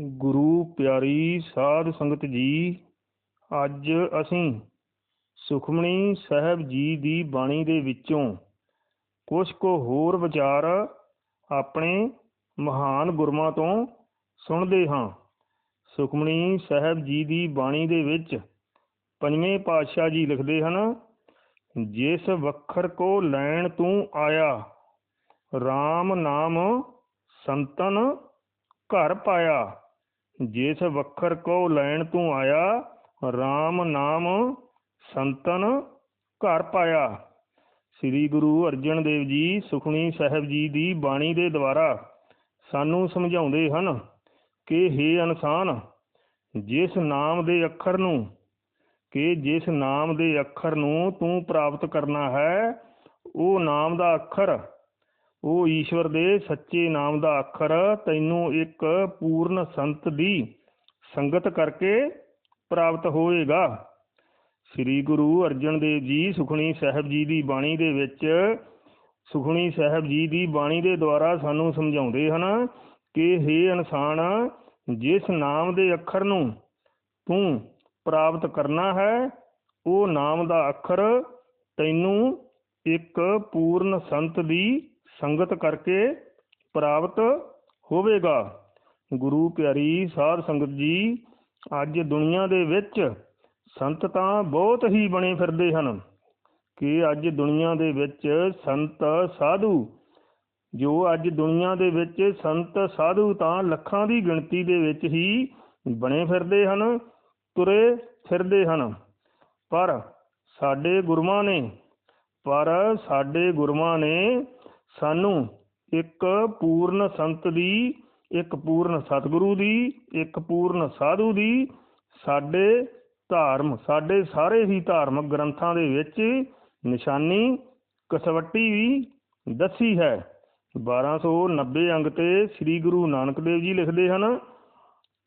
ਗੁਰੂ ਪਿਆਰੀ ਸਾਧ ਸੰਗਤ ਜੀ, ਅੱਜ ਅਸੀਂ ਸੁਖਮਣੀ ਸਾਹਿਬ ਜੀ ਦੀ ਬਾਣੀ ਦੇ ਵਿੱਚੋਂ ਕੁਝ ਕੁ ਹੋਰ ਵਿਚਾਰ ਆਪਣੇ ਮਹਾਨ ਗੁਰਮਾਂ ਤੋਂ ਸੁਣਦੇ ਹਾਂ। ਸੁਖਮਣੀ ਸਾਹਿਬ ਜੀ ਦੀ ਬਾਣੀ ਦੇ ਵਿੱਚ ਪੰਜਵੇਂ ਪਾਤਸ਼ਾਹ ਜੀ ਲਿਖਦੇ ਹਨ, ਜਿਸ ਵਖਰ ਕੋ ਲੈਣ ਤੂੰ ਆਇਆ RAM ਨਾਮ ਸੰਤਨ ਘਰ ਪਾਇਆ। ਜਿਸ ਵਖਰ ਕੋ ਲੈਣ ਤੂੰ ਆਇਆ RAM ਨਾਮ ਸੰਤਨ ਘਰ ਪਾਇਆ। ਸ੍ਰੀ ਗੁਰੂ ਅਰਜਨ ਦੇਵ ਜੀ ਸੁਖਣੀ ਸਾਹਿਬ ਜੀ ਦੀ ਬਾਣੀ ਦੇ ਦੁਆਰਾ ਸਾਨੂੰ ਸਮਝਾਉਂਦੇ ਹਨ ਕਿ हे ਇਨਸਾਨ, ਜਿਸ ਨਾਮ ਦੇ ਅੱਖਰ ਨੂੰ, ਕਿ ਜਿਸ ਨਾਮ ਦੇ ਅੱਖਰ ਨੂੰ ਤੂੰ ਪ੍ਰਾਪਤ ਕਰਨਾ ਹੈ, ਉਹ ਨਾਮ ਦਾ ਅੱਖਰ ਉਹ ਈਸ਼ਵਰ ਦੇ ਸੱਚੇ ਨਾਮ ਦਾ ਅੱਖਰ ਤੈਨੂੰ ਇੱਕ ਪੂਰਨ ਸੰਤ ਦੀ ਸੰਗਤ ਕਰਕੇ ਪ੍ਰਾਪਤ ਹੋਏਗਾ। ਸ੍ਰੀ ਗੁਰੂ ਅਰਜਨ ਦੇਵ ਜੀ ਸੁਖਣੀ ਸਾਹਿਬ ਜੀ ਦੀ ਬਾਣੀ ਦੇ ਵਿੱਚ ਸੁਖਣੀ ਸਾਹਿਬ ਜੀ ਦੀ ਬਾਣੀ ਦੇ ਦੁਆਰਾ ਸਾਨੂੰ ਸਮਝਾਉਂਦੇ ਹਨ ਕਿ हे ਇਨਸਾਨ, ਜਿਸ ਨਾਮ ਦੇ ਅੱਖਰ ਨੂੰ ਤੂੰ ਪ੍ਰਾਪਤ ਕਰਨਾ ਹੈ, ਉਹ ਨਾਮ ਦਾ ਅੱਖਰ ਤੈਨੂੰ ਇੱਕ ਪੂਰਨ ਸੰਤ ਦੀ ਸੰਗਤ ਕਰਕੇ ਪ੍ਰਾਪਤ ਹੋਵੇਗਾ। ਗੁਰੂ ਪਿਆਰੀ ਸਾਧ ਸੰਗਤ ਜੀ, ਅੱਜ ਦੁਨੀਆ ਦੇ ਵਿੱਚ ਸੰਤ ਤਾਂ ਬਹੁਤ ਹੀ ਬਣੇ ਫਿਰਦੇ ਹਨ ਕਿ ਅੱਜ ਦੁਨੀਆ ਦੇ ਵਿੱਚ ਸੰਤ ਸਾਧੂ, ਜੋ ਅੱਜ ਦੁਨੀਆ ਦੇ ਵਿੱਚ ਸੰਤ ਸਾਧੂ ਤਾਂ ਲੱਖਾਂ ਦੀ ਗਿਣਤੀ ਦੇ ਵਿੱਚ ਹੀ ਬਣੇ ਫਿਰਦੇ ਹਨ, ਤੁਰੇ ਫਿਰਦੇ ਹਨ। ਪਰ ਸਾਡੇ ਗੁਰੂਆਂ ਨੇ, ਪਰ ਸਾਡੇ ਗੁਰੂਆਂ ਨੇ ਸਾਨੂੰ ਇੱਕ ਪੂਰਨ ਸੰਤ ਦੀ, ਇੱਕ ਪੂਰਨ ਸਤਿਗੁਰੂ ਦੀ, ਇੱਕ ਪੂਰਨ ਸਾਧੂ ਦੀ ਸਾਡੇ ਧਾਰਮ, ਸਾਡੇ ਸਾਰੇ ਹੀ ਧਾਰਮਿਕ ਗ੍ਰੰਥਾਂ ਦੇ ਵਿੱਚ ਨਿਸ਼ਾਨੀ ਕਸਵੱਟੀ ਵੀ ਦੱਸੀ ਹੈ। 1290 ਅੰਗ ਤੇ ਸ੍ਰੀ ਗੁਰੂ ਨਾਨਕ ਦੇਵ ਜੀ ਲਿਖਦੇ ਹਨ,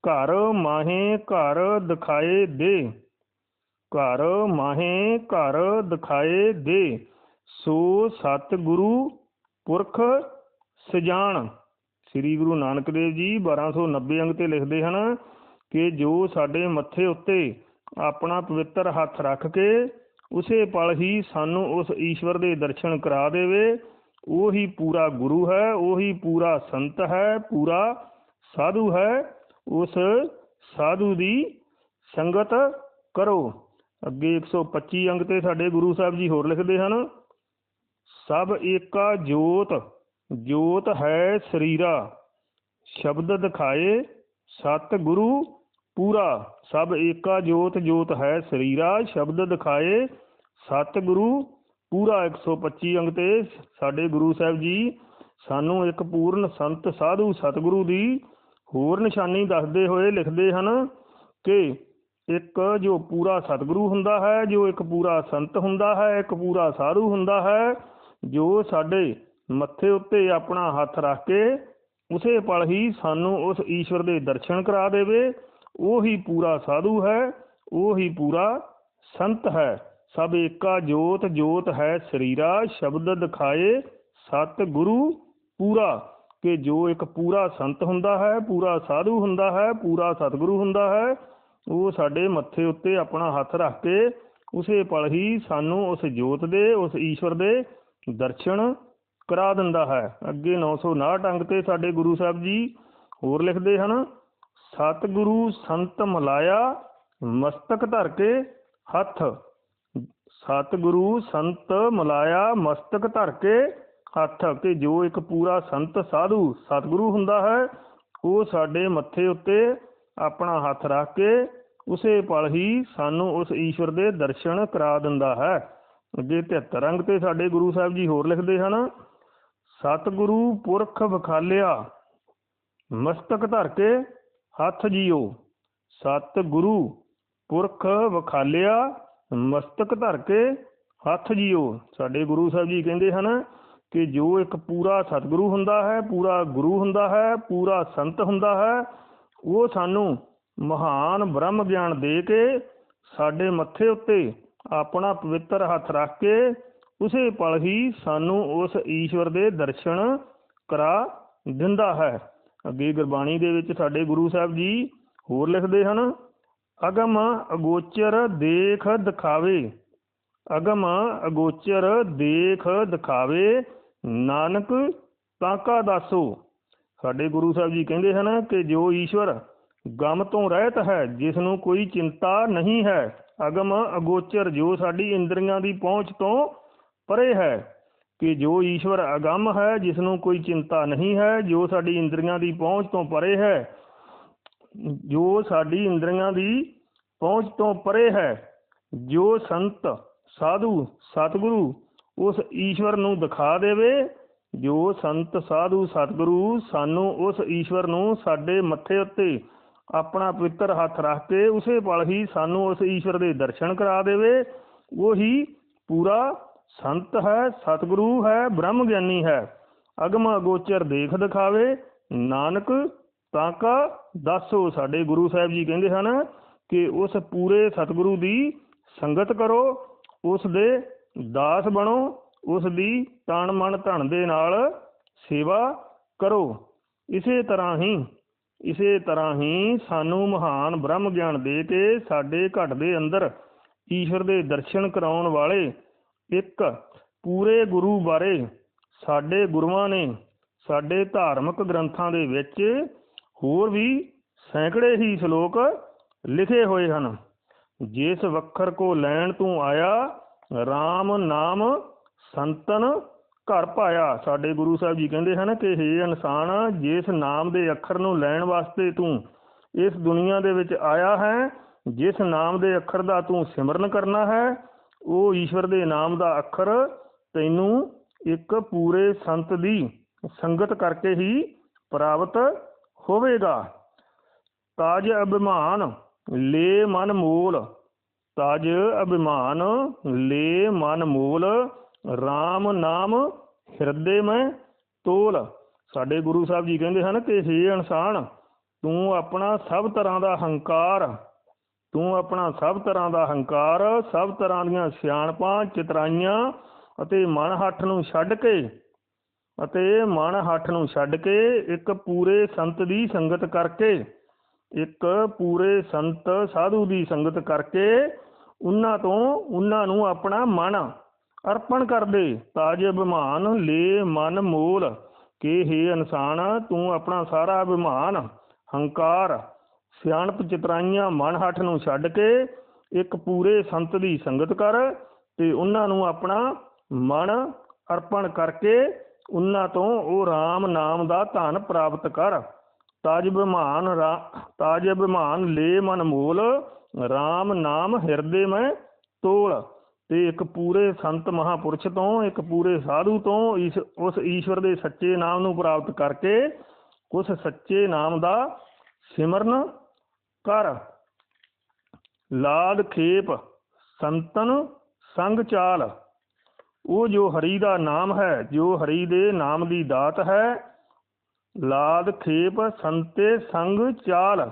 ਘਰ ਮਾਹੇ ਘਰ ਦਿਖਾਏ ਦੇ, ਘਰ ਮਾਹੇ ਘਰ ਦਿਖਾਏ ਦੇ, ਸੋ ਸਤ ਗੁਰੂ ਪੁਰਖ ਸਜਾਣ ਸ੍ਰੀ ਗੁਰੂ ਨਾਨਕ ਦੇਵ ਜੀ 1290 ਅੰਗ ਤੇ ਲਿਖਦੇ ਹਨ ਕਿ ਜੋ ਸਾਡੇ ਮੱਥੇ ਉੱਤੇ ਆਪਣਾ ਪਵਿੱਤਰ ਹੱਥ ਰੱਖ ਕੇ ਉਸੇ ਪਲ ਹੀ ਸਾਨੂੰ ਉਸ ਈਸ਼ਵਰ ਦੇ ਦਰਸ਼ਨ ਕਰਾ ਦੇਵੇ, ਉਹੀ ਪੂਰਾ ਗੁਰੂ ਹੈ, ਉਹੀ ਪੂਰਾ ਸੰਤ ਹੈ, ਪੂਰਾ ਸਾਧੂ ਹੈ, ਉਸ ਸਾਧੂ ਦੀ ਸੰਗਤ ਕਰੋ। ਅੱਗੇ 125 ਅੰਗ ਤੇ ਸਾਡੇ ਗੁਰੂ ਸਾਹਿਬ ਜੀ ਹੋਰ ਲਿਖਦੇ ਹਨ ਸਭ ਏਕਾ ਜੋਤ ਜੋਤ ਹੈ ਸਰੀਰਾ। ਸ਼ਬਦ ਦਿਖਾਏ ਸਤ ਗੁਰੂ ਪੂਰਾ। ਸਭ ਏਕਾ ਜੋਤ ਜੋਤ ਹੈ ਸਰੀਰਾ। ਸ਼ਬਦ ਦਿਖਾਏ ਸਤ ਗੁਰੂ ਪੂਰਾ 125 ਅੰਗ ਤੇ ਸਾਡੇ ਗੁਰੂ ਸਾਹਿਬ ਜੀ ਸਾਨੂੰ ਇੱਕ ਪੂਰਨ ਸੰਤ ਸਾਧੂ ਸਤਿਗੁਰੂ ਦੀ ਹੋਰ ਨਿਸ਼ਾਨੀ ਦੱਸਦੇ ਹੋਏ ਲਿਖਦੇ ਹਨ ਕਿ ਇੱਕ ਜੋ ਪੂਰਾ ਸਤਿਗੁਰੂ ਹੁੰਦਾ ਹੈ, ਜੋ ਇੱਕ ਪੂਰਾ ਸੰਤ ਹੁੰਦਾ ਹੈ, ਇੱਕ ਪੂਰਾ ਸਾਧੂ ਹੁੰਦਾ ਹੈ ਜੋ ਸਾਡੇ ਮੱਥੇ ਉੱਤੇ ਆਪਣਾ ਹੱਥ ਰੱਖ ਕੇ ਉਸੇ ਪਲ ਹੀ ਸਾਨੂੰ ਉਸ ਈਸ਼ਵਰ ਦੇ ਦਰਸ਼ਨ ਕਰਾ ਦੇਵੇ, ਉਹੀ ਪੂਰਾ ਸਾਧੂ ਹੈ, ਉਹੀ ਪੂਰਾ ਸੰਤ ਹੈ। ਸਭ ਏਕਾ ਜੋਤ ਜੋਤ ਹੈ ਸਰੀਰਾ, ਸ਼ਬਦ ਦਿਖਾਏ ਸਤ ਗੁਰੂ ਪੂਰਾ। ਕਿ ਜੋ ਇੱਕ ਪੂਰਾ ਸੰਤ ਹੁੰਦਾ ਹੈ, ਪੂਰਾ ਸਾਧੂ ਹੁੰਦਾ ਹੈ, ਪੂਰਾ ਸਤਿਗੁਰੂ ਹੁੰਦਾ ਹੈ, ਉਹ ਸਾਡੇ ਮੱਥੇ ਉੱਤੇ ਆਪਣਾ ਹੱਥ ਰੱਖ ਕੇ ਉਸੇ ਪਲ ਹੀ ਸਾਨੂੰ ਉਸ ਜੋਤ ਦੇ, ਉਸ ਈਸ਼ਵਰ ਦੇ ਦਰਸ਼ਨ ਕਰਾ ਦਿੰਦਾ ਹੈ। ਅੱਗੇ 959 ਅੰਗ ਤੇ ਸਾਡੇ ਗੁਰੂ ਸਾਹਿਬ ਜੀ ਹੋਰ ਲਿਖਦੇ ਹਨ, ਸਤਿਗੁਰੂ ਸੰਤ ਮਲਾਇਆ, ਮਸਤਕ ਧਰ ਕੇ ਹੱਥ। ਸਤਿਗੁਰੂ ਸੰਤ ਮਲਾਇਆ, ਮਸਤਕ ਧਰ ਕੇ ਹੱਥ। ਤੇ ਜੋ ਇੱਕ ਪੂਰਾ ਸੰਤ ਸਾਧੂ, ਸਤਿਗੁਰੂ ਹੁੰਦਾ ਹੈ, ਉਹ ਸਾਡੇ ਮੱਥੇ ਉੱਤੇ ਆਪਣਾ ਹੱਥ ਰੱਖ ਕੇ ਉਸੇ ਪਲ ਹੀ ਸਾਨੂੰ ਉਸ ਈਸ਼ਵਰ ਦੇ ਦਰਸ਼ਨ ਕਰਾ ਦਿੰਦਾ ਹੈ। ਅੱਗੇ 73 ਰੰਗ ਤੇ ਸਾਡੇ ਗੁਰੂ ਸਾਹਿਬ ਜੀ ਹੋਰ ਲਿਖਦੇ ਹਨ, ਸਤਿਗੁਰੂ ਪੁਰਖ ਵਿਖਾਲਿਆ, ਮਸਤਕ ਧਰ ਕੇ ਹੱਥ ਜੀਓ। ਸਤਿਗੁਰੂ ਪੁਰਖ ਵਿਖਾਲਿਆ, ਮਸਤਕ ਧਰ ਕੇ ਹੱਥ ਜੀਓ। ਸਾਡੇ ਗੁਰੂ ਸਾਹਿਬ ਜੀ ਕਹਿੰਦੇ ਹਨ ਕਿ ਜੋ ਇੱਕ ਪੂਰਾ ਸਤਿਗੁਰੂ ਹੁੰਦਾ ਹੈ, ਪੂਰਾ ਗੁਰੂ ਹੁੰਦਾ ਹੈ, ਪੂਰਾ ਸੰਤ ਹੁੰਦਾ ਹੈ, ਉਹ ਸਾਨੂੰ ਮਹਾਨ ਬ੍ਰਹਮ ਗਿਆਨ ਦੇ ਕੇ ਸਾਡੇ ਮੱਥੇ ਉੱਤੇ ਆਪਣਾ ਪਵਿੱਤਰ ਹੱਥ ਰੱਖ ਕੇ ਉਸੇ ਪਲ ਹੀ ਸਾਨੂੰ ਉਸ ਈਸ਼ਵਰ ਦੇ ਦਰਸ਼ਨ ਕਰਾ ਦਿੰਦਾ ਹੈ। ਅੱਗੇ ਗੁਰਬਾਣੀ ਦੇ ਵਿੱਚ ਸਾਡੇ ਗੁਰੂ ਸਾਹਿਬ ਜੀ ਹੋਰ ਲਿਖਦੇ ਹਨ, ਅਗਮ ਅਗੋਚਰ ਦੇਖ ਦਿਖਾਵੇ, ਅਗਮ ਅਗੋਚਰ ਦੇਖ ਦਿਖਾਵੇ, ਨਾਨਕ ਤਾਕਾ ਦਾਸੋ। ਸਾਡੇ ਗੁਰੂ ਸਾਹਿਬ ਜੀ ਕਹਿੰਦੇ ਹਨ ਕਿ ਜੋ ਈਸ਼ਵਰ ਗਮ ਤੋਂ ਰਹਿਤ ਹੈ ਜਿਸ ਨੂੰ ਕੋਈ ਚਿੰਤਾ ਨਹੀਂ ਹੈ। ਅਗਮ ਅਗੋਚਰ ਜੋ ਸਾਡੀ ਇੰਦਰੀਆਂ ਦੀ ਪਹੁੰਚ ਤੋਂ ਪਰੇ ਹੈ, ਕਿ ਜੋ ਈਸ਼ਵਰ ਅਗੰਮ ਹੈ ਜਿਸ ਨੂੰ ਕੋਈ ਚਿੰਤਾ ਨਹੀਂ ਹੈ, ਜੋ ਸਾਡੀ ਇੰਦਰੀਆਂ ਦੀ ਪਹੁੰਚ ਤੋਂ ਪਰੇ ਹੈ, ਜੋ ਸਾਡੀ ਇੰਦਰੀਆਂ ਦੀ ਪਹੁੰਚ ਤੋਂ ਪਰੇ ਹੈ, ਜੋ ਸੰਤ, ਸਾਧੂ, ਸਤਿਗੁਰੂ ਉਸ ਈਸ਼ਵਰ ਨੂੰ ਦਿਖਾ ਦੇਵੇ, ਜੋ ਸੰਤ, ਸਾਧੂ, ਸਤਿਗੁਰੂ ਸਾਨੂੰ ਉਸ ਈਸ਼ਵਰ ਨੂੰ ਸਾਡੇ ਮੱਥੇ ਉੱਤੇ ਆਪਣਾ ਪਵਿੱਤਰ ਹੱਥ ਰੱਖ ਕੇ ਉਸੇ ਪਲ ਹੀ ਸਾਨੂੰ ਉਸ ਈਸ਼ਵਰ ਦੇ ਦਰਸ਼ਨ ਕਰਾ ਦੇਵੇ। ਉਹੀ ਪੂਰਾ ਸੰਤ ਹੈ, ਸਤਿਗੁਰੂ ਹੈ ਬ੍ਰਹਮ ਗਿਆਨੀ ਹੈ। ਅਗਮ ਅਗੋਚਰ ਦੇਖ ਦਿਖਾਵੇ। ਨਾਨਕ ਤਾਕਾ ਦੱਸੋ, ਸਾਡੇ ਗੁਰੂ ਸਾਹਿਬ ਜੀ ਕਹਿੰਦੇ ਹਨ ਕਿ ਉਸ ਪੂਰੇ ਸਤਿਗੁਰੂ ਦੀ ਸੰਗਤ ਕਰੋ, ਉਸ ਦੇ ਦਾਸ ਬਣੋ, ਉਸ ਦੀ ਤਨ ਮਨ ਧਨ ਦੇ ਨਾਲ ਸੇਵਾ ਕਰੋ। ਇਸੇ ਤਰ੍ਹਾਂ ਹੀ ਇਸੇ ਤਰ੍ਹਾਂ ਹੀ ਸਾਨੂੰ ਮਹਾਨ ਬ੍ਰਹਮ ਗਿਆਨ ਦੇ ਕੇ ਸਾਡੇ ਘਟ ਦੇ ਅੰਦਰ ਈਸ਼ਵਰ ਦੇ ਦਰਸ਼ਨ ਕਰਾਉਣ ਵਾਲੇ ਇੱਕ ਪੂਰੇ ਗੁਰੂ ਬਾਰੇ ਸਾਡੇ ਗੁਰੂਆਂ ਨੇ ਸਾਡੇ ਧਾਰਮਿਕ ਗ੍ਰੰਥਾਂ ਦੇ ਵਿੱਚ ਹੋਰ ਵੀ ਸੈਂਕੜੇ ਹੀ ਸ਼ਲੋਕ ਲਿਖੇ ਹੋਏ ਹਨ। ਜਿਸ ਵਖਰ ਕੋ ਲੈਣ ਤੂੰ ਆਇਆ RAM ਨਾਮ ਸੰਤਨ ਘਰ ਪਾਇਆ। ਸਾਡੇ ਗੁਰੂ ਸਾਹਿਬ ਜੀ ਕਹਿੰਦੇ ਹਨ ਕਿ हे ਇਨਸਾਨ, ਜਿਸ ਨਾਮ ਦੇ ਅੱਖਰ ਨੂੰ ਲੈਣ ਵਾਸਤੇ ਤੂੰ ਇਸ ਦੁਨੀਆ ਦੇ ਵਿੱਚ ਆਇਆ ਹੈ, ਜਿਸ ਨਾਮ ਦੇ ਅੱਖਰ ਦਾ ਤੂੰ ਸਿਮਰਨ ਕਰਨਾ ਹੈ, ਉਹ ਈਸ਼ਵਰ ਦੇ ਨਾਮ ਦਾ ਅੱਖਰ ਤੈਨੂੰ ਇੱਕ ਪੂਰੇ ਸੰਤ ਦੀ ਸੰਗਤ ਕਰਕੇ ਹੀ ਪ੍ਰਾਪਤ ਹੋਵੇਗਾ। ਤਾਜ ਅਭਿਮਾਨ, ਲੇ ਮਨ ਮੂਲ। ਤਾਜ ਅਭਿਮਾਨ, ਲੇ ਮਨ ਮੂਲ। RAM ਨਾਮ ਹਿਰਦੇ ਮੈਂ ਤੋਲ। ਸਾਡੇ ਗੁਰੂ ਸਾਹਿਬ ਜੀ ਕਹਿੰਦੇ ਹਨ ਕਿ हे ਇਨਸਾਨ, ਤੂੰ ਆਪਣਾ ਸਭ ਤਰ੍ਹਾਂ ਦਾ ਹੰਕਾਰ, ਤੂੰ ਆਪਣਾ ਸਭ ਤਰ੍ਹਾਂ ਦਾ ਹੰਕਾਰ, ਸਭ ਤਰ੍ਹਾਂ ਦੀਆਂ ਸਿਆਣਪਾਂ, ਚਤਰਾਈਆਂ ਅਤੇ ਮਨ ਹੱਠ ਨੂੰ ਛੱਡ ਕੇ ਅਤੇ ਮਨ ਹੱਠ ਨੂੰ ਛੱਡ ਕੇ ਇੱਕ ਪੂਰੇ ਸੰਤ ਦੀ ਸੰਗਤ ਕਰਕੇ, ਇੱਕ ਪੂਰੇ ਸੰਤ ਸਾਧੂ ਦੀ ਸੰਗਤ ਕਰਕੇ, ਉਹਨਾਂ ਤੋਂ ਉਹਨਾਂ ਨੂੰ ਆਪਣਾ ਮਨ ਅਰਪਣ ਕਰ ਦੇ, ਤਾਜ ਅਭਿਮਾਨ ਲੈ ਮਨ, ਮੂਲ, ਕਿ हे ਇਨਸਾਨ, ਤੂੰ ਆਪਣਾ ਸਾਰਾ ਅਭਿਮਾਨ, ਹੰਕਾਰ, ਸਿਆਣਪ ਚਤਰਾਈਆਂ ਮਨ ਹੱਠ ਨੂੰ ਛੱਡ ਕੇ ਇੱਕ ਪੂਰੇ ਸੰਤ ਦੀ ਸੰਗਤ ਕਰ ਤੇ ਉਹਨਾਂ ਨੂੰ ਆਪਣਾ ਮਨ ਅਰਪਣ ਕਰਕੇ ਉਹਨਾਂ ਤੋਂ ਉਹ RAM ਨਾਮ ਦਾ ਧਨ ਪ੍ਰਾਪਤ ਕਰ। ਤਾਜ ਬਿਮਾਨ ਤਾਜ ਬਿਮਾਨ ਲੈ ਮਨ, ਮੂਲ RAM ਨਾਮ, ਹਿਰਦੇ ਮੈਂ ਤੋਲ। ਤੇ ਇੱਕ ਪੂਰੇ ਸੰਤ ਮਹਾਪੁਰਸ਼ ਤੋਂ, ਇੱਕ ਪੂਰੇ ਸਾਧੂ ਤੋਂ ਇਸ, ਉਸ ਈਸ਼ਵਰ ਦੇ ਸੱਚੇ ਨਾਮ ਨੂੰ ਪ੍ਰਾਪਤ ਕਰਕੇ ਉਸ ਸੱਚੇ ਨਾਮ ਦਾ ਸਿਮਰਨ ਕਰ। ਲਾਦ ਖੇਪ, ਸੰਤਨ, ਸੰਗ ਚਾਲ। ਉਹ ਜੋ ਹਰੀ ਦਾ ਨਾਮ ਹੈ, ਜੋ ਹਰੀ ਦੇ ਨਾਮ ਦੀ ਦਾਤ ਹੈ ਲਾਦ ਖੇਪ, ਸੰਤੇ, ਸੰਗ ਚਾਲ।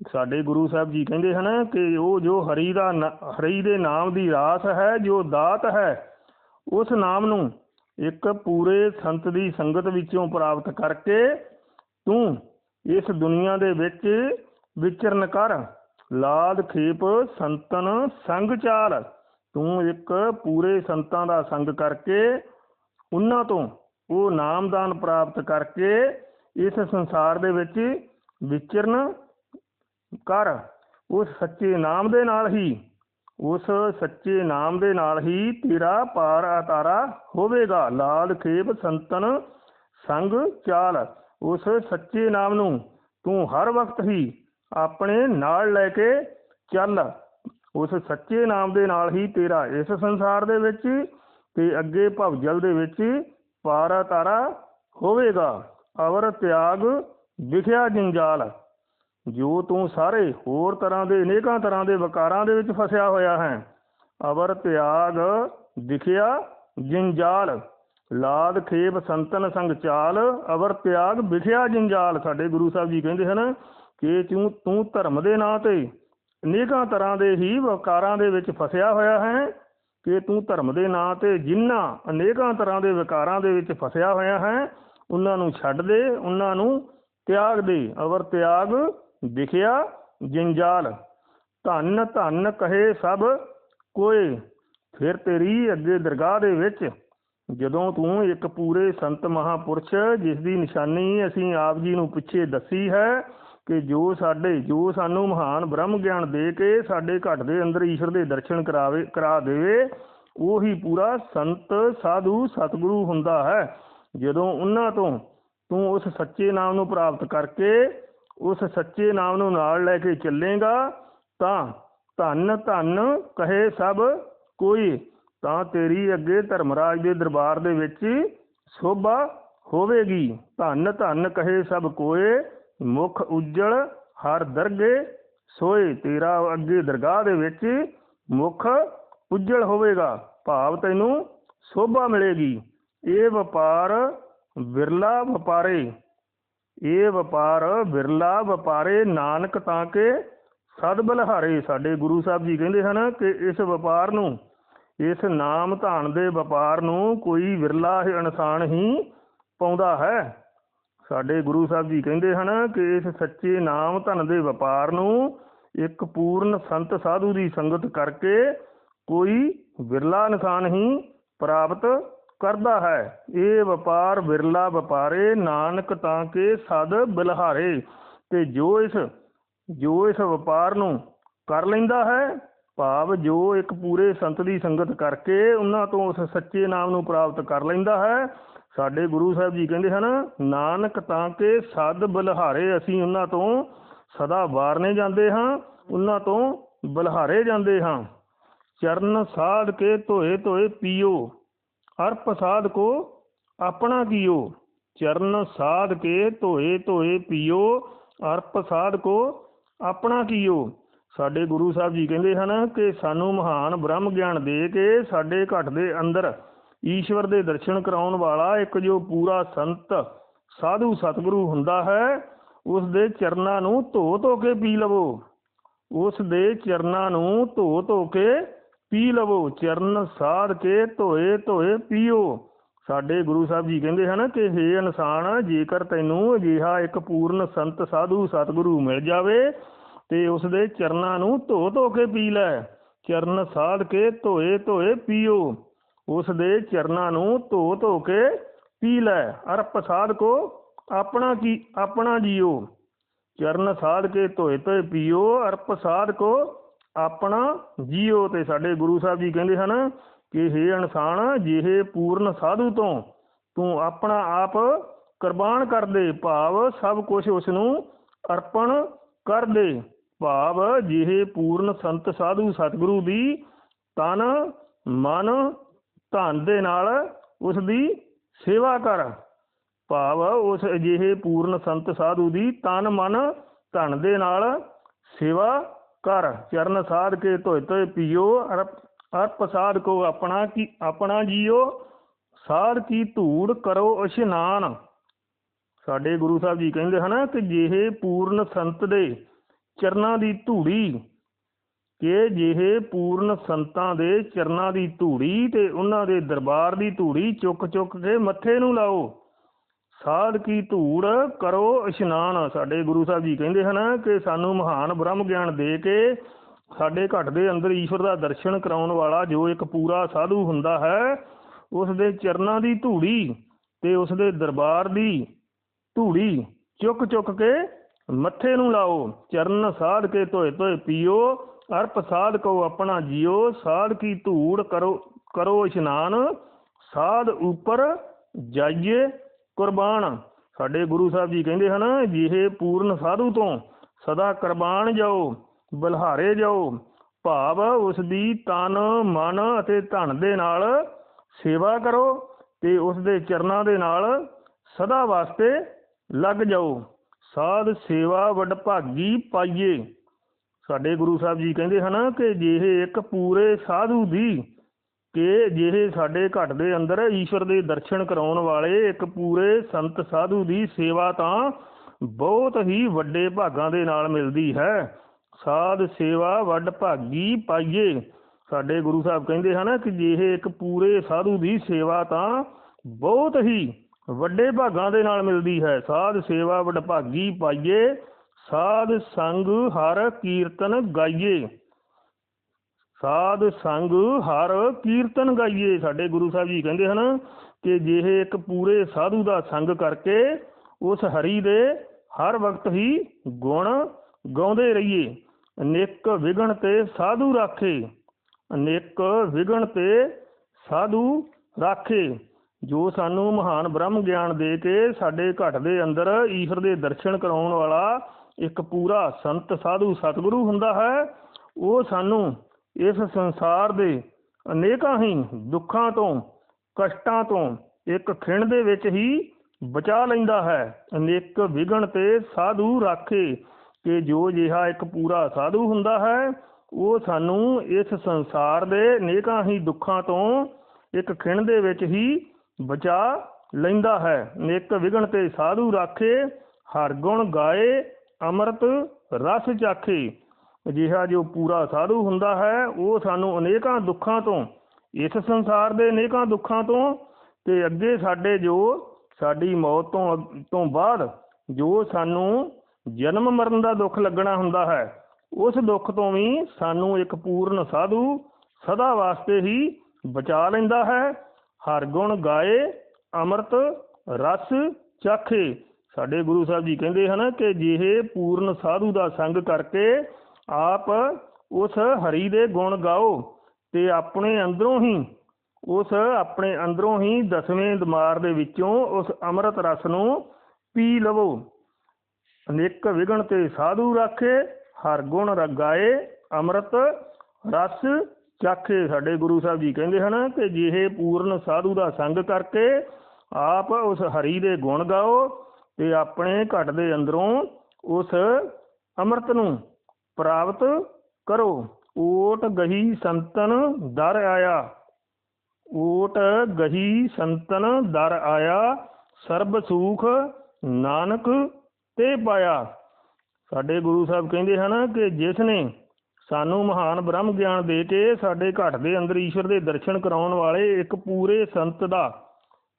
ਸਾਡੇ ਗੁਰੂ ਸਾਹਿਬ ਜੀ ਕਹਿੰਦੇ ਹਨ ਕਿ ਉਹ ਜੋ ਹਰੀ ਦਾ ਹਰੀ ਦੇ ਨਾਮ ਦੀ ਰਾਸ ਹੈ, ਜੋ ਦਾਤ ਹੈ, ਉਸ ਨਾਮ ਨੂੰ ਇੱਕ ਪੂਰੇ ਸੰਤ ਦੀ ਸੰਗਤ ਵਿੱਚੋਂ ਪ੍ਰਾਪਤ ਕਰਕੇ ਤੂੰ ਇਸ ਦੁਨੀਆ ਦੇ ਵਿੱਚ ਵਿਚਰਨ ਕਰ। ਲਾਦ, ਖੇਪ, ਸੰਤਨ, ਸੰਗ ਚਾਲ, ਤੂੰ ਇੱਕ ਪੂਰੇ ਸੰਤਾਂ ਦਾ ਸੰਗ ਕਰਕੇ ਉਹਨਾਂ ਤੋਂ ਉਹ ਨਾਮਦਾਨ ਪ੍ਰਾਪਤ ਕਰਕੇ ਇਸ ਸੰਸਾਰ ਦੇ ਵਿੱਚ ਵਿਚਰਨ ਕਰ, ਉਸ ਸੱਚੇ ਨਾਮ ਦੇ ਨਾਲ ਹੀ, ਉਸ ਸੱਚੇ ਨਾਮ ਦੇ ਨਾਲ ਹੀ ਤੇਰਾ ਪਾਰ ਆਤਾਰਾ ਹੋਵੇਗਾ। ਲਾਲ ਖੇਪ ਸੰਤਨ ਸੰਗ ਚਾਲ, ਉਸ ਸੱਚੇ ਨਾਮ ਨੂੰ ਤੂੰ ਹਰ ਵਕਤ ਹੀ ਆਪਣੇ ਨਾਲ ਲੈ ਕੇ ਚੱਲ। ਉਸ ਸੱਚੇ ਨਾਮ ਦੇ ਨਾਲ ਹੀ ਤੇਰਾ ਇਸ ਸੰਸਾਰ ਦੇ ਵਿੱਚ ਤੇ ਅੱਗੇ ਭਵਜਲ ਦੇ ਵਿੱਚ ਪਾਰਾ ਤਾਰਾ ਹੋਵੇਗਾ। ਅਵਰ ਤਿਆਗ ਵਿਖਿਆ ਜੰਜਾਲ। ਜੋ ਤੂੰ ਸਾਰੇ ਹੋਰ ਤਰ੍ਹਾਂ ਦੇ, ਅਨੇਕਾਂ ਤਰ੍ਹਾਂ ਦੇ ਵਿਕਾਰਾਂ ਦੇ ਵਿੱਚ ਫਸਿਆ ਹੋਇਆ ਹੈ। ਅਵਰ ਤਿਆਗ ਦਿਖਿਆ ਜੰਜਾਲ ਲਾਦ, ਖੇਪ, ਸੰਤਨ, ਸੰਗ ਚਾਲ, ਅਵਰ ਤਿਆਗ ਵਿਖਿਆ ਜੰਜਾਲ ਸਾਡੇ ਗੁਰੂ ਸਾਹਿਬ ਜੀ ਕਹਿੰਦੇ ਹਨ ਕਿ ਤੂੰ ਤੂੰ ਧਰਮ ਦੇ ਨਾਂ ਤੇ ਅਨੇਕਾਂ ਤਰ੍ਹਾਂ ਦੇ ਹੀ ਵਿਕਾਰਾਂ ਦੇ ਵਿੱਚ ਫਸਿਆ ਹੋਇਆ ਹੈ ਕਿ ਤੂੰ ਧਰਮ ਦੇ ਨਾਂ ਤੇ ਜਿਨ੍ਹਾਂ ਅਨੇਕਾਂ ਤਰ੍ਹਾਂ ਦੇ ਵਿਕਾਰਾਂ ਦੇ ਵਿੱਚ ਫਸਿਆ ਹੋਇਆ ਹੈ, ਉਹਨਾਂ ਨੂੰ ਛੱਡ ਦੇ, ਉਹਨਾਂ ਨੂੰ ਤਿਆਗ ਦੇ। ਅਵਰ ਤਿਆਗ ਵਿਖਿਆ ਜੰਜਾਲ, ਧੰਨ ਧੰਨ ਕਹੇ ਸਭ ਕੋਏ, ਫਿਰ ਤੇਰੀ ਅੱਗੇ ਦਰਗਾਹ ਦੇ ਵਿੱਚ, ਜਦੋਂ ਤੂੰ ਇੱਕ ਪੂਰੇ ਸੰਤ ਮਹਾਪੁਰਸ਼, ਜਿਸ ਦੀ ਨਿਸ਼ਾਨੀ ਅਸੀਂ ਆਪ ਜੀ ਨੂੰ ਪਿੱਛੇ ਦੱਸੀ ਹੈ ਕਿ ਜੋ ਸਾਡੇ, ਜੋ ਸਾਨੂੰ ਮਹਾਨ ਬ੍ਰਹਮ ਗਿਆਨ ਦੇ ਕੇ ਸਾਡੇ ਘਟ ਦੇ ਅੰਦਰ ਈਸ਼ਵਰ ਦੇ ਦਰਸ਼ਨ ਕਰਾਵੇ, ਕਰਾ ਦੇਵੇ, ਉਹੀ ਪੂਰਾ ਸੰਤ, ਸਾਧੂ, ਸਤਿਗੁਰੂ ਹੁੰਦਾ ਹੈ। ਜਦੋਂ ਉਹਨਾਂ ਤੋਂ ਤੂੰ ਉਸ ਸੱਚੇ ਨਾਮ ਨੂੰ ਪ੍ਰਾਪਤ ਕਰਕੇ ਉਸ ਸੱਚੇ ਨਾਮ ਨੂੰ ਨਾਲ ਲੈ ਕੇ ਚੱਲੇਗਾ, ਤਾਂ ਧੰਨ ਧੰਨ ਕਹੇ ਸਭ ਕੋਈ, ਤਾਂ ਤੇਰੀ ਅੱਗੇ ਧਰਮਰਾਜ ਦੇ ਦਰਬਾਰ ਦੇ ਵਿੱਚ ਸ਼ੋਭਾ ਹੋਵੇਗੀ। ਧੰਨ ਧੰਨ ਕਹੇ ਸਭ ਕੋਏ, ਮੁਖ ਉਜਲ ਹਰ ਦਰਗੇ ਸੋਏ, ਤੇਰਾ ਅੱਗੇ ਦਰਗਾਹ ਦੇ ਵਿੱਚ ਮੁਖ ਉਜਲ ਹੋਵੇਗਾ, ਭਾਵ ਤੈਨੂੰ ਸ਼ੋਭਾ ਮਿਲੇਗੀ। ਇਹ ਵਪਾਰ ਵਿਰਲਾ ਵਪਾਰੇ ਇਹ ਵਪਾਰ ਵਿਰਲਾ ਵਪਾਰੇ ਨਾਨਕ ਤਾਂ ਕਿ ਸਦ ਬਲਹਾਰੇ। ਸਾਡੇ ਗੁਰੂ ਸਾਹਿਬ ਜੀ ਕਹਿੰਦੇ ਹਨ ਕਿ ਇਸ ਵਪਾਰ ਨੂੰ, ਇਸ ਨਾਮ ਧਾਨ ਦੇ ਵਪਾਰ ਨੂੰ ਕੋਈ ਵਿਰਲਾ ਇਨਸਾਨ ਹੀ ਪਾਉਂਦਾ ਹੈ। ਸਾਡੇ ਗੁਰੂ ਸਾਹਿਬ ਜੀ ਕਹਿੰਦੇ ਹਨ ਕਿ ਇਸ ਸੱਚੇ ਨਾਮ ਧਨ ਦੇ ਵਪਾਰ ਨੂੰ ਇੱਕ ਪੂਰਨ ਸੰਤ ਸਾਧੂ ਦੀ ਸੰਗਤ ਕਰਕੇ ਕੋਈ ਵਿਰਲਾ ਇਨਸਾਨ ਹੀ ਪ੍ਰਾਪਤ ਕਰਦਾ ਹੈ। ਇਹ ਵਪਾਰ ਵਿਰਲਾ ਵਪਾਰੇ ਨਾਨਕ ਤਾਂ ਕੇ ਸਦ ਬਲਹਾਰੇ ਤੇ ਜੋ ਇਸ ਜੋ ਇਸ ਵਪਾਰ ਨੂੰ ਕਰ ਲੈਂਦਾ ਹੈ, ਭਾਵ ਜੋ ਇੱਕ ਪੂਰੇ ਸੰਤ ਦੀ ਸੰਗਤ ਕਰਕੇ ਉਹਨਾਂ ਤੋਂ ਉਸ ਸੱਚੇ ਨਾਮ ਨੂੰ ਪ੍ਰਾਪਤ ਕਰ ਲੈਂਦਾ ਹੈ। ਸਾਡੇ ਗੁਰੂ ਸਾਹਿਬ ਜੀ ਕਹਿੰਦੇ ਹਨ, ਨਾਨਕ ਤਾਂ ਕੇ ਸਦ ਬਲਹਾਰੇ ਅਸੀਂ ਉਹਨਾਂ ਤੋਂ ਸਦਾ ਵਾਰਨੇ ਜਾਂਦੇ ਹਾਂ, ਉਹਨਾਂ ਤੋਂ ਬਲਹਾਰੇ ਜਾਂਦੇ ਹਾਂ। ਚਰਨ ਸਾਧ ਕੇ ਧੋਏ ਧੋਏ ਪੀਓ। ਅਰ ਪ੍ਰਸਾਦ ਕੋ ਆਪਣਾ ਕੀਓ, ਚਰਨ ਸਾਧ ਕੇ ਧੋਏ ਧੋਏ ਪੀਓ ਅਰ ਪ੍ਰਸਾਦ ਕੋ ਆਪਣਾ ਕੀਓ। ਸਾਡੇ ਗੁਰੂ ਸਾਹਿਬ ਜੀ ਕਹਿੰਦੇ ਹਨ ਕਿ ਸਾਨੂੰ ਮਹਾਨ ਬ੍ਰਹਮ ਗਿਆਨ ਦੇ ਕੇ ਸਾਡੇ ਘਟ ਦੇ ਅੰਦਰ ਈਸ਼ਵਰ ਦੇ ਦਰਸ਼ਨ ਕਰਾਉਣ ਵਾਲਾ ਇੱਕ ਜੋ ਪੂਰਾ ਸੰਤ, ਸਾਧੂ ਸਤਿਗੁਰੂ ਹੁੰਦਾ ਹੈ, ਉਸ ਦੇ ਚਰਨਾਂ ਨੂੰ ਧੋ ਧੋ ਕੇ ਪੀ ਲਵੋ। ਉਸ ਦੇ ਚਰਨਾਂ ਨੂੰ ਧੋ ਧੋ ਕੇ ਪੀ ਲਵੋ, ਚਰਨ ਸਾਧ ਕੇ ਧੋਏ ਧੋਏ ਪੀਓ। ਸਾਡੇ ਗੁਰੂ ਸਾਹਿਬ ਜੀ ਕਹਿੰਦੇ ਹਨ ਕਿ हे ਇਨਸਾਨ, ਜੇਕਰ ਤੈਨੂੰ ਅਜਿਹਾ ਇੱਕ ਪੂਰਨ ਸੰਤ, ਸਾਧੂ, ਸਤਿਗੁਰੂ ਮਿਲ ਜਾਵੇ, ਤੇ ਉਸ ਦੇ ਚਰਨਾਂ ਨੂੰ ਧੋ ਧੋ ਕੇ ਪੀ ਲੈ। ਚਰਨ ਸਾਧ ਕੇ ਧੋਏ ਧੋਏ ਪੀਓ। ਉਸ ਦੇ ਚਰਨਾਂ ਨੂੰ ਧੋ ਧੋ ਕੇ ਪੀ ਲੈ। ਅਰ ਪ੍ਰਸਾਦ ਕੋ, ਆਪਣਾ ਕੀ, ਆਪਣਾ ਜੀਓ। ਚਰਨ ਸਾਧ ਕੇ ਧੋਏ ਧੋਏ ਪੀਓ। ਅਰ ਪ੍ਰਸਾਦ ਕੋ ਆਪਣਾ ਜੀਓ ਤੇ ਸਾਡੇ ਗੁਰੂ ਸਾਹਿਬ ਜੀ ਕਹਿੰਦੇ ਹਨ ਕਿ हे ਇਨਸਾਨ, ਜਿਹੇ ਪੂਰਨ ਸਾਧੂ ਤੋਂ ਤੂੰ ਆਪਣਾ ਆਪ ਕੁਰਬਾਨ ਕਰ ਦੇ, ਭਾਵ ਸਭ ਕੁਝ ਉਸ ਨੂੰ ਅਰਪਣ ਕਰ ਦੇ। ਭਾਵ ਜਿਹੇ ਪੂਰਨ ਸੰਤ ਸਾਧੂ ਸਤਿਗੁਰੂ ਦੀ ਤਨ, ਮਨ, ਧਨ ਦੇ ਨਾਲ ਉਸ ਦੀ ਸੇਵਾ ਕਰ। ਭਾਵ ਉਸ ਅਜਿਹੇ ਪੂਰਨ ਸੰਤ ਸਾਧੂ ਦੀ ਤਨ, ਮਨ, ਧਨ ਦੇ ਨਾਲ ਸੇਵਾ ਕਰ ਚਰਨ ਸਾਧ ਕੇ ਧੋਏ ਧੋਏ ਪੀਓ ਅਰਪ ਅਰ ਪ੍ਰਸਾਦ ਕੋ ਆਪਣਾ ਕੀ, ਆਪਣਾ ਜੀਓ, ਸਾਧ ਕੀ ਧੂੜ ਕਰੋ ਇਸ਼ਨਾਨ। ਸਾਡੇ ਗੁਰੂ ਸਾਹਿਬ ਜੀ ਕਹਿੰਦੇ ਹਨ ਕਿ ਜਿਹੇ ਪੂਰਨ ਸੰਤ ਦੇ ਚਰਨਾਂ ਦੀ ਧੂੜੀ, ਕਿ ਜਿਹੇ ਪੂਰਨ ਸੰਤਾਂ ਦੇ ਚਰਨਾਂ ਦੀ ਧੂੜੀ ਤੇ ਉਹਨਾਂ ਦੇ ਦਰਬਾਰ ਦੀ ਧੂੜੀ ਚੁੱਕ ਚੁੱਕ ਕੇ ਮੱਥੇ ਨੂੰ ਲਾਓ। ਸਾਧ ਕੀ ਧੂੜ ਕਰੋ ਇਸ਼ਨਾਨ। ਸਾਡੇ ਗੁਰੂ ਸਾਹਿਬ ਜੀ ਕਹਿੰਦੇ ਹਨ ਕਿ ਸਾਨੂੰ ਮਹਾਨ ਬ੍ਰਹਮ ਗਿਆਨ ਦੇ ਕੇ ਸਾਡੇ ਘਟ ਦੇ ਅੰਦਰ ਈਸ਼ਵਰ ਦਾ ਦਰਸ਼ਨ ਕਰਾਉਣ ਵਾਲਾ ਜੋ ਇੱਕ ਪੂਰਾ ਸਾਧੂ ਹੁੰਦਾ ਹੈ, ਉਸ ਦੇ ਚਰਨਾਂ ਦੀ ਧੂੜੀ ਤੇ ਉਸ ਦੇ ਦਰਬਾਰ ਦੀ ਧੂੜੀ ਚੁੱਕ ਚੁੱਕ ਕੇ ਮੱਥੇ ਨੂੰ ਲਾਓ। ਚਰਨ ਸਾਧ ਕੇ ਧੋਏ ਧੋਏ ਪੀਓ, ਅਰਪ ਸਾਧ ਕੋ ਆਪਣਾ ਜੀਓ। ਸਾਧ ਕੀ ਧੂੜ ਕਰੋ ਕਰੋ ਇਸ਼ਨਾਨ, ਸਾਧ ਉਪਰ ਜਾਈਏ। ਕੁਰਬਾਨ। ਸਾਡੇ ਗੁਰੂ ਸਾਹਿਬ ਜੀ ਕਹਿੰਦੇ ਹਨ ਜਿਹੇ ਪੂਰਨ ਸਾਧੂ ਤੋਂ ਸਦਾ ਕੁਰਬਾਨ ਜਾਓ, ਬਲਹਾਰੇ ਜਾਓ। ਭਾਵ ਉਸ ਦੀ ਤਨ, ਮਨ ਅਤੇ ਧਨ ਦੇ ਨਾਲ ਸੇਵਾ ਕਰੋ ਤੇ ਉਸ ਦੇ ਚਰਨਾਂ ਦੇ ਨਾਲ ਸਦਾ ਵਾਸਤੇ ਲੱਗ ਜਾਓ। ਸਾਧ ਸੇਵਾ ਵਡਭਾਗੀ ਪਾਈਏ। ਸਾਡੇ ਗੁਰੂ ਸਾਹਿਬ ਜੀ ਕਹਿੰਦੇ ਹਨ ਕਿ ਜਿਹੇ ਇੱਕ ਪੂਰੇ ਸਾਧੂ ਦੀ ਕਿ ਜਿਹੇ ਸਾਡੇ ਘਟ ਦੇ ਅੰਦਰ ਈਸ਼ਵਰ ਦੇ ਦਰਸ਼ਨ ਕਰਾਉਣ ਵਾਲੇ ਇੱਕ ਪੂਰੇ ਸੰਤ ਸਾਧੂ ਦੀ ਸੇਵਾ ਤਾਂ ਬਹੁਤ ਹੀ ਵੱਡੇ ਭਾਗਾਂ ਦੇ ਨਾਲ ਮਿਲਦੀ ਹੈ। ਸਾਧ ਸੇਵਾ ਵੱਡ ਭਾਗੀ ਪਾਈਏ। ਸਾਡੇ ਗੁਰੂ ਸਾਹਿਬ ਕਹਿੰਦੇ ਹਨ ਕਿ ਜਿਹੇ ਇੱਕ ਪੂਰੇ ਸਾਧੂ ਦੀ ਸੇਵਾ ਤਾਂ ਬਹੁਤ ਹੀ ਵੱਡੇ ਭਾਗਾਂ ਦੇ ਨਾਲ ਮਿਲਦੀ ਹੈ। ਸਾਧ ਸੇਵਾ ਵੱਡ ਭਾਗੀ ਪਾਈਏ। ਸਾਧ ਸੰਗ ਹਰ ਕੀਰਤਨ ਗਾਈਏ। ਸਾਧ ਸੰਗ ਹਰ ਕੀਰਤਨ ਗਾਈਏ। ਸਾਡੇ ਗੁਰੂ ਸਾਹਿਬ ਜੀ ਕਹਿੰਦੇ ਹਨ ਕਿ ਜੇ ਇੱਕ ਪੂਰੇ ਸਾਧੂ ਦਾ ਸੰਗ ਕਰਕੇ ਉਸ ਹਰੀ ਦੇ ਹਰ ਵਕਤ ਹੀ ਗੁਣ ਗਾਉਂਦੇ ਰਹੀਏ। ਅਨੇਕ ਵਿਗਣ ਤੇ ਸਾਧੂ ਰਾਖੇ। ਅਨੇਕ ਵਿਗਣ ਤੇ ਸਾਧੂ ਰਾਖੇ। ਜੋ ਸਾਨੂੰ ਮਹਾਨ ਬ੍ਰਹਮ ਗਿਆਨ ਦੇ ਕੇ ਸਾਡੇ ਘਟ ਦੇ ਅੰਦਰ ਈਸ਼ਰ ਦੇ ਦਰਸ਼ਨ ਕਰਾਉਣ ਵਾਲਾ ਇੱਕ ਪੂਰਾ ਸੰਤ ਸਾਧੂ ਸਤਿਗੁਰੂ ਹੁੰਦਾ ਹੈ, ਉਹ ਸਾਨੂੰ ਇਸ ਸੰਸਾਰ ਦੇ ਅਨੇਕਾਂ ਹੀ ਦੁੱਖਾਂ ਤੋਂ, ਕਸ਼ਟਾਂ ਤੋਂ ਇੱਕ ਖਿਣ ਦੇ ਵਿੱਚ ਹੀ ਬਚਾ ਲੈਂਦਾ ਹੈ। ਅਨੇਕ ਵਿਗਣ ਤੇ ਸਾਧੂ ਰਾਖੇ ਕਿ ਜੋ ਜਿਹਾ ਇੱਕ ਪੂਰਾ ਸਾਧੂ ਹੁੰਦਾ ਹੈ, ਉਹ ਸਾਨੂੰ ਇਸ ਸੰਸਾਰ ਦੇ ਅਨੇਕਾਂ ਹੀ ਦੁੱਖਾਂ ਤੋਂ ਇੱਕ ਖਿਣ ਦੇ ਵਿੱਚ ਹੀ ਬਚਾ ਲੈਂਦਾ ਹੈ। ਅਨੇਕ ਵਿਗਣ ਤੇ ਸਾਧੂ ਰਾਖੇ, ਹਰ ਗੁਣ ਗਾਏ, ਅੰਮ੍ਰਿਤ ਰਸ ਚਾਖੇ। ਅਜਿਹਾ ਜੋ ਪੂਰਾ ਸਾਧੂ ਹੁੰਦਾ ਹੈ, ਉਹ ਸਾਨੂੰ ਅਨੇਕਾਂ ਦੁੱਖਾਂ ਤੋਂ, ਇਸ ਸੰਸਾਰ ਦੇ ਅਨੇਕਾਂ ਦੁੱਖਾਂ ਤੋਂ ਤੇ ਅੱਗੇ ਸਾਡੇ ਜੋ ਸਾਡੀ ਮੌਤ ਤੋਂ ਤੋਂ ਬਾਅਦ ਜੋ ਸਾਨੂੰ ਜਨਮ ਮਰਨ ਦਾ ਦੁੱਖ ਲੱਗਣਾ ਹੁੰਦਾ ਹੈ, ਉਸ ਦੁੱਖ ਤੋਂ ਵੀ ਸਾਨੂੰ ਇੱਕ ਪੂਰਨ ਸਾਧੂ ਸਦਾ ਵਾਸਤੇ ਹੀ ਬਚਾ ਲੈਂਦਾ ਹੈ। ਹਰ ਗੁਣ ਗਾਏ, ਅੰਮ੍ਰਿਤ, ਰਸ ਚਾਖੇ। ਸਾਡੇ ਗੁਰੂ ਸਾਹਿਬ ਜੀ ਕਹਿੰਦੇ ਹਨ ਕਿ ਜਿਹੇ ਪੂਰਨ ਸਾਧੂ ਦਾ ਸੰਗ ਕਰਕੇ ਆਪ ਉਸ ਹਰੀ ਦੇ ਗੁਣ ਗਾਓ ਤੇ ਆਪਣੇ ਅੰਦਰੋਂ ਹੀ, ਉਸ ਆਪਣੇ ਅੰਦਰੋਂ ਹੀ ਦਸਵੇਂ ਦਿਮਾਗ ਦੇ ਵਿੱਚੋਂ ਉਸ ਅੰਮ੍ਰਿਤ ਰਸ ਨੂੰ ਪੀ ਲਵੋ। ਅਨੇਕ ਵਿਗਣ ਤੇ ਸਾਧੂ ਰਾਖੇ, ਹਰ ਗੁਣ ਰਗਾਏ, ਅੰਮ੍ਰਿਤ ਰਸ ਚਾਖੇ। ਸਾਡੇ ਗੁਰੂ ਸਾਹਿਬ ਜੀ ਕਹਿੰਦੇ ਹਨ ਕਿ ਜਿਹੇ ਪੂਰਨ ਸਾਧੂ ਦਾ ਸੰਗ ਕਰਕੇ ਆਪ ਉਸ ਹਰੀ ਦੇ ਗੁਣ ਗਾਓ ਤੇ ਆਪਣੇ ਘਟ ਦੇ ਅੰਦਰੋਂ ਉਸ ਅੰਮ੍ਰਿਤ ਨੂੰ ਪ੍ਰਾਪਤ ਕਰੋ। ਓਟ ਗਹੀ ਸੰਤਨ ਦਰ ਆਇਆ। ਓਟ ਗਹੀ ਸੰਤਨ ਦਰ ਆਇਆ। ਸਰਬ ਸੂਖ ਨਾਨਕ ਤੇ ਪਾਇਆ। ਸਾਡੇ ਗੁਰੂ ਸਾਹਿਬ ਕਹਿੰਦੇ ਹਨ ਕਿ ਜਿਸ ਨੇ ਸਾਨੂੰ ਮਹਾਨ ਬ੍ਰਹਮ ਗਿਆਨ ਦੇ ਕੇ ਸਾਡੇ ਘਟ ਦੇ ਅੰਦਰ ਈਸ਼ਵਰ ਦੇ ਦਰਸ਼ਨ ਕਰਾਉਣ ਵਾਲੇ ਇੱਕ ਪੂਰੇ ਸੰਤ ਦਾ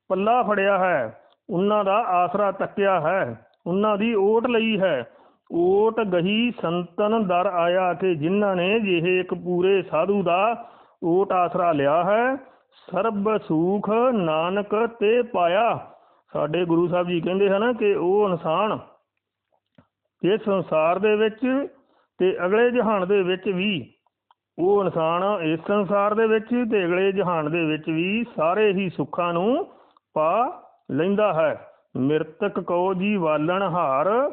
ਪੱਲਾ ਫੜਿਆ ਹੈ, ਉਹਨਾਂ ਦਾ ਆਸਰਾ ਤੱਕਿਆ ਹੈ, ਉਹਨਾਂ ਦੀ ਓਟ ਲਈ ਹੈ ਓਟ ਗਹੀ ਸੰਤਨ ਦਰ ਆਇਆ ਕਿ ਜਿਨ੍ਹਾਂ ਨੇ ਜਿਹੇ ਇੱਕ ਪੂਰੇ ਸਾਧੂ ਦਾ ਓਟ ਆਸਰਾ ਲਿਆ ਹੈ, ਸਰਬ ਸੂਖ ਨਾਨਕ ਤੇ ਪਾਇਆ। ਸਾਡੇ ਗੁਰੂ ਸਾਹਿਬ ਜੀ ਕਹਿੰਦੇ ਹਨ ਕਿ ਉਹ ਇਨਸਾਨ ਇਸ ਸੰਸਾਰ ਦੇ ਵਿੱਚ ਤੇ ਅਗਲੇ ਜਹਾਨ ਦੇ ਵਿੱਚ ਵੀ, ਉਹ ਇਨਸਾਨ ਇਸ ਸੰਸਾਰ ਦੇ ਵਿੱਚ ਤੇ ਅਗਲੇ ਜਹਾਨ ਦੇ ਵਿੱਚ ਵੀ ਸਾਰੇ ਹੀ ਸੁੱਖਾਂ ਨੂੰ ਪਾ ਲੈਂਦਾ ਹੈ। ਮਿਰਤਕ ਕੋ ਜੀ ਵਾਲਣ ਹਾਰ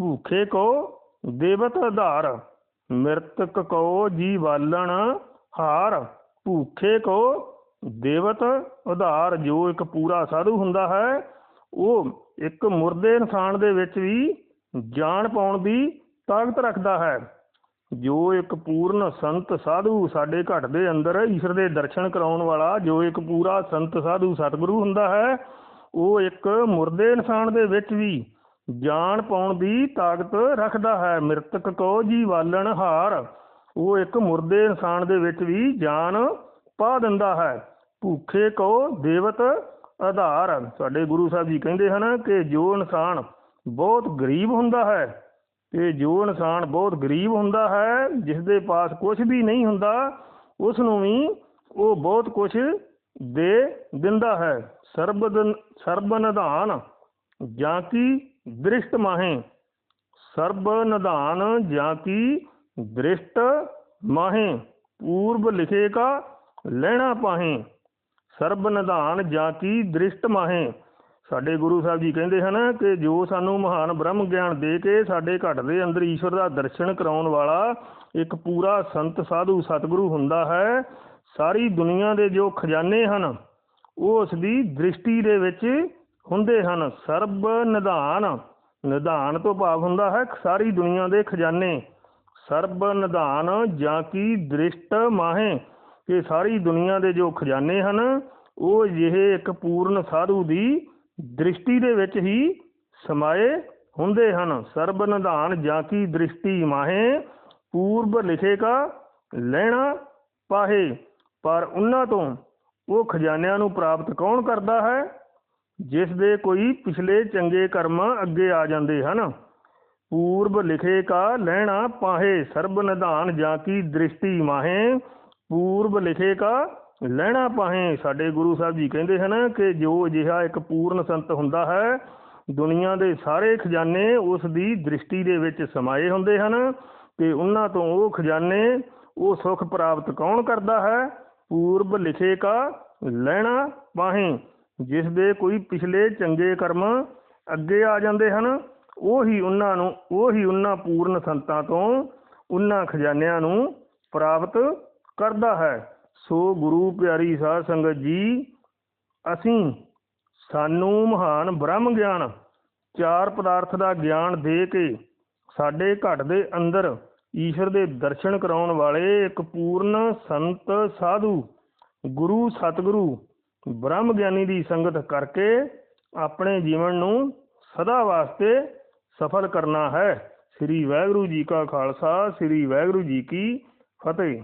ਭੂਖੇ ਕੋ ਦੇਵਤ ਆਧਾਰ, ਮਿਰਤਕ ਕੋ ਜੀ ਵਾਲਣ ਹਾਰ, ਭੂਖੇ ਕੋ ਦੇਵਤ ਆਧਾਰ। ਜੋ ਇੱਕ ਪੂਰਾ ਸਾਧੂ ਹੁੰਦਾ ਹੈ, ਉਹ ਇੱਕ ਮੁਰਦੇ ਇਨਸਾਨ ਦੇ ਵਿੱਚ ਵੀ ਜਾਨ ਪਾਉਣ ਦੀ ਤਾਕਤ ਰੱਖਦਾ ਹੈ। ਜੋ ਇੱਕ ਪੂਰਨ ਸੰਤ ਸਾਧੂ ਸਾਡੇ ਘਟ ਦੇ ਅੰਦਰ ਈਸ਼ਰ ਦੇ ਦਰਸ਼ਨ ਕਰਾਉਣ ਵਾਲਾ, ਜੋ ਇੱਕ ਪੂਰਾ ਸੰਤ ਸਾਧੂ ਸਤਿਗੁਰੂ ਹੁੰਦਾ ਹੈ, ਉਹ ਇੱਕ ਮੁਰਦੇ ਇਨਸਾਨ ਦੇ ਵਿੱਚ ਵੀ ਜਾਨ ਪਾਉਣ ਦੀ ਤਾਕਤ ਰੱਖਦਾ ਹੈ। ਮ੍ਰਿਤਕ ਕੋ ਜੀ ਵਾਲਣ ਹਾਰ। ਉਹ ਇੱਕ ਮੁਰਦੇ ਇਨਸਾਨ ਦੇ ਵਿੱਚ ਵੀ ਜਾਨ ਪਾ ਦਿੰਦਾ ਹੈ। ਭੁੱਖੇ ਕੋ ਦੇਵਤ ਆਧਾਰ। ਸਾਡੇ ਗੁਰੂ ਸਾਹਿਬ ਜੀ ਕਹਿੰਦੇ ਹਨ ਕਿ ਜੋ ਇਨਸਾਨ ਬਹੁਤ ਗਰੀਬ ਹੁੰਦਾ ਹੈ ਤੇ ਜੋ ਇਨਸਾਨ ਬਹੁਤ ਗਰੀਬ ਹੁੰਦਾ ਹੈ ਜਿਸ ਦੇ ਪਾਸ ਕੁਝ ਵੀ ਨਹੀਂ ਹੁੰਦਾ ਉਸ ਨੂੰ ਵੀ ਉਹ ਬਹੁਤ ਕੁਝ ਦੇ ਦਿੰਦਾ ਹੈ। ਸਰਬ ਸਰਬ ਨਿਧਾਨ ਜਾਂ ਕਿ ਦ੍ਰਿਸ਼ਟ ਮਾਹੇ, ਸਰਬ ਨਿਧਾਨ ਜਾਂ ਕੀ ਦ੍ਰਿਸ਼ਟ ਮਾਹੇ, ਪੂਰਬ ਲਿਖੇ ਕਾ ਲੈਣਾ ਪਾਹੇ, ਸਰਬ ਨਿਧਾਨ ਜਾਂ ਕੀ ਦ੍ਰਿਸ਼ਟ ਮਾਹੇ। ਸਾਡੇ ਗੁਰੂ ਸਾਹਿਬ ਜੀ ਕਹਿੰਦੇ ਹਨ ਕਿ ਜੋ ਸਾਨੂੰ ਮਹਾਨ ਬ੍ਰਹਮ ਗਿਆਨ ਦੇ ਕੇ ਸਾਡੇ ਘਟ ਦੇ ਅੰਦਰ ਈਸ਼ਵਰ ਦਾ ਦਰਸ਼ਨ ਕਰਾਉਣ ਵਾਲਾ ਇੱਕ ਪੂਰਾ ਸੰਤ, ਸਾਧੂ, ਸਤਿਗੁਰੂ ਹੁੰਦਾ ਹੈ, ਸਾਰੀ ਦੁਨੀਆ ਦੇ ਜੋ ਖਜ਼ਾਨੇ ਹਨ, ਉਹ ਉਸ ਦੀ ਦ੍ਰਿਸ਼ਟੀ ਦੇ ਵਿੱਚ ਹੁੰਦੇ ਹਨ। ਸਰਬ ਨਿਧਾਨ। ਨਿਧਾਨ ਤੋਂ ਭਾਵ ਹੁੰਦਾ ਹੈ ਸਾਰੀ ਦੁਨੀਆ ਦੇ ਖਜ਼ਾਨੇ। ਸਰਬ ਨਿਧਾਨ ਜਾਂ ਕੀ ਦ੍ਰਿਸ਼ਟ ਮਾਹੇ ਕਿ ਸਾਰੀ ਦੁਨੀਆ ਦੇ ਜੋ ਖਜ਼ਾਨੇ ਹਨ, ਉਹ ਜਿਹੇ ਇੱਕ ਪੂਰਨ ਸਾਧੂ ਦੀ ਦ੍ਰਿਸ਼ਟੀ ਦੇ ਵਿੱਚ ਹੀ ਸਮਾਏ ਹੁੰਦੇ ਹਨ। ਸਰਬ ਨਿਧਾਨ ਜਾਂ ਕੀ ਦ੍ਰਿਸ਼ਟੀ ਮਾਹੇ, ਪੂਰਬ ਲਿਖੇ ਕਾ ਲੈਣਾ ਪਾਹੇ। ਪਰ ਉਹਨਾਂ ਤੋਂ ਉਹ ਖਜ਼ਾਨਿਆਂ ਨੂੰ ਪ੍ਰਾਪਤ ਕੌਣ ਕਰਦਾ ਹੈ? ਜਿਸ ਦੇ ਕੋਈ ਪਿਛਲੇ ਚੰਗੇ ਕਰਮ ਅੱਗੇ ਆ ਜਾਂਦੇ ਹਨ। ਪੂਰਬ ਲਿਖੇ ਕਾ ਲੈਣਾ ਪਾਹੇ ਸਰਬ ਨਿਧਾਨ ਜਾਂ ਕੀ ਦ੍ਰਿਸ਼ਟੀ ਮਾਹੇ। ਪੂਰਬ ਲਿਖੇ ਕਾ ਲੈਣਾ ਪਾਹੇ। ਸਾਡੇ ਗੁਰੂ ਸਾਹਿਬ ਜੀ ਕਹਿੰਦੇ ਹਨ ਕਿ ਜੋ ਅਜਿਹਾ ਇੱਕ ਪੂਰਨ ਸੰਤ ਹੁੰਦਾ ਹੈ, ਦੁਨੀਆ ਦੇ ਸਾਰੇ ਖਜ਼ਾਨੇ ਉਸ ਦੀ ਦ੍ਰਿਸ਼ਟੀ ਦੇ ਵਿੱਚ ਸਮਾਏ ਹੁੰਦੇ ਹਨ ਤੇ ਉਹਨਾਂ ਤੋਂ ਉਹ ਖਜ਼ਾਨੇ, ਉਹ ਸੁਖ ਪ੍ਰਾਪਤ ਕੌਣ ਕਰਦਾ ਹੈ? ਪੂਰਬ ਲਿਖੇ ਕਾ ਲੈਣਾ ਪਾਹੇ। ਜਿਸ ਦੇ ਕੋਈ ਪਿਛਲੇ ਚੰਗੇ ਕਰਮ ਅੱਗੇ ਆ ਜਾਂਦੇ ਹਨ, ਉਹੀ ਉਹਨਾਂ ਨੂੰ, ਉਹੀ ਉਹਨਾਂ ਪੂਰਨ ਸੰਤਾਂ ਤੋਂ ਉਹਨਾਂ ਖਜ਼ਾਨਿਆਂ ਨੂੰ ਪ੍ਰਾਪਤ ਕਰਦਾ ਹੈ। ਸੋ ਗੁਰੂ ਪਿਆਰੀ ਸਾਧ ਸੰਗਤ ਜੀ, ਅਸੀਂ ਸਾਨੂੰ ਮਹਾਨ ਬ੍ਰਹਮ ਗਿਆਨ, ਚਾਰ ਪਦਾਰਥ ਦਾ ਗਿਆਨ ਦੇ ਕੇ ਸਾਡੇ ਘਟ ਦੇ ਅੰਦਰ ਈਸ਼ਵਰ ਦੇ ਦਰਸ਼ਨ ਕਰਾਉਣ ਵਾਲੇ ਇੱਕ ਪੂਰਨ ਸੰਤ ਸਾਧੂ, ਗੁਰੂ ਸਤਿਗੁਰੂ ਬ੍ਰਹਮ ਗਿਆਨੀ ਦੀ ਸੰਗਤ ਕਰਕੇ ਆਪਣੇ ਜੀਵਨ ਨੂੰ ਸਦਾ ਵਾਸਤੇ ਸਫਲ ਕਰਨਾ ਹੈ। ਸ੍ਰੀ ਵਾਹਿਗੁਰੂ ਜੀ ਕਾ ਖਾਲਸਾ, ਸ੍ਰੀ ਵਾਹਿਗੁਰੂ ਜੀ ਕੀ ਫਤਿਹ।